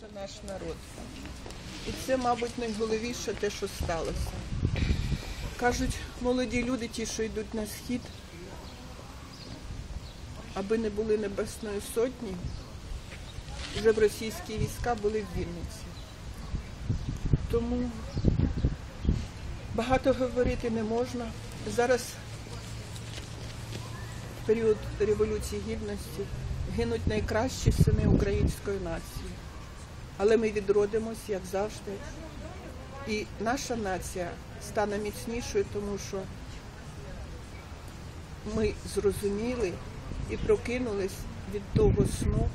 Це наш народ. І це, мабуть, найголовніше те, що сталося. Кажуть, молоді люди, ті, що йдуть на схід, аби не були Небесної Сотні, вже б російські війська були в Вінниці. Тому багато говорити не можна. Зараз в період Революції Гідності гинуть найкращі сини української нації. Але ми відродимось, як завжди. І наша нація стане міцнішою, тому що ми зрозуміли і прокинулись від того сну,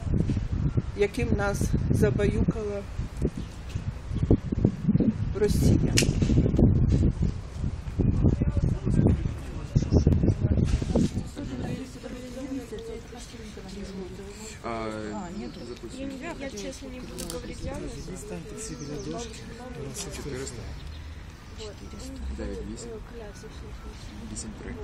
яким нас забаюкала Росія. А, а нету. Я, я, я честно не буду говорить реальность. Достаньте все белодушки. 400. 400. 9, 8. 8, 3.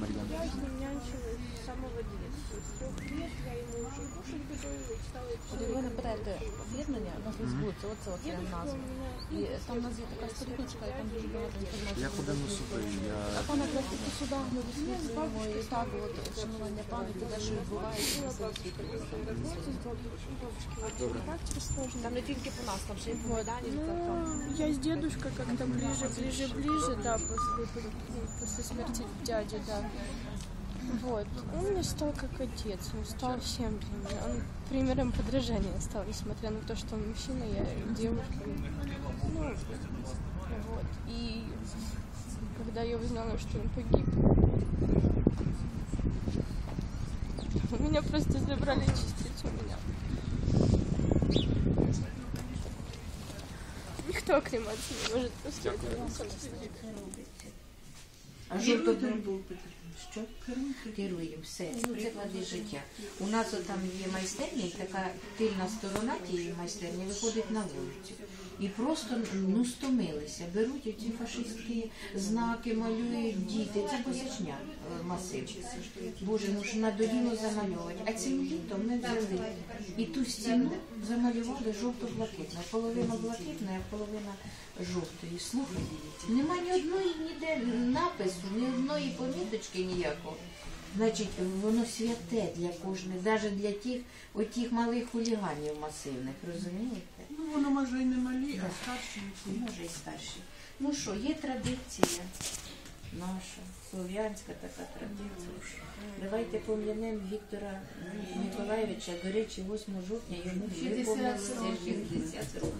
Марьяна. Я с ним нянчилась с самого детства. С трех лет я ему уже кушать готовила и стала От ви наберете об'єднання на Фейсбуці, оце от прям назва. І там у нас є така сторіночка, і там дуже багато інформації. Я ходив на суди, я А пане просто по судах ми висвітлюємо і так от вшанування пам'яті, те, що відбувається, ми все висвітлюємо. Добре. Характер сложный. Там не тільки по нас, там ще й по Майдані. Ну, я с дедушкой как-то ближе, ближе, ближе, да, после, после смерти дяди, да. Вот. Он мне стал как отец, он стал всем для меня. Он примером подражания стал, несмотря на то, что он мужчина, я девушка. Ну, вот. И когда я узнала, что он погиб, меня просто забрали частицу меня. Никто кремации не может поставить. А жовто що? Керуємо все. Ну, це клади життя. У нас от там є майстерня, і така тильна сторона тієї майстерні виходить на вулицю. І просто ну стомилися. Беруть оці фашистські знаки, малюють діти. Це босячня е, масив. Боже, ну ж надоїло замальовувати. А цим літом ми взяли і ту стіну замалювали жовто-блакитною. Половина блакитна, а половина жовтої. Слухай, нема ні одної ніде напису, ні одної поміточки ніякого. Значить, воно святе для кожної, навіть для тих отих малих хуліганів масивних, розумієте? Ну, воно може і не малі, а старші. Може і старші. Ну що, є традиція наша, слов'янська така традиція. Давайте пом'янемо Віктора Миколаєвича, до речі, 8 жовтня йому виповнилося 60 років.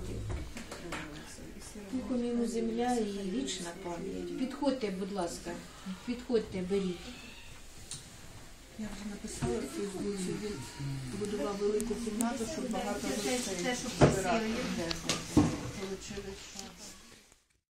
Земля і вічна пам'ять. Підходьте, будь ласка, підходьте, беріть. Я вже написала в Фейсбуці, він будував велику кімнату, щоб багато гостей Получили, що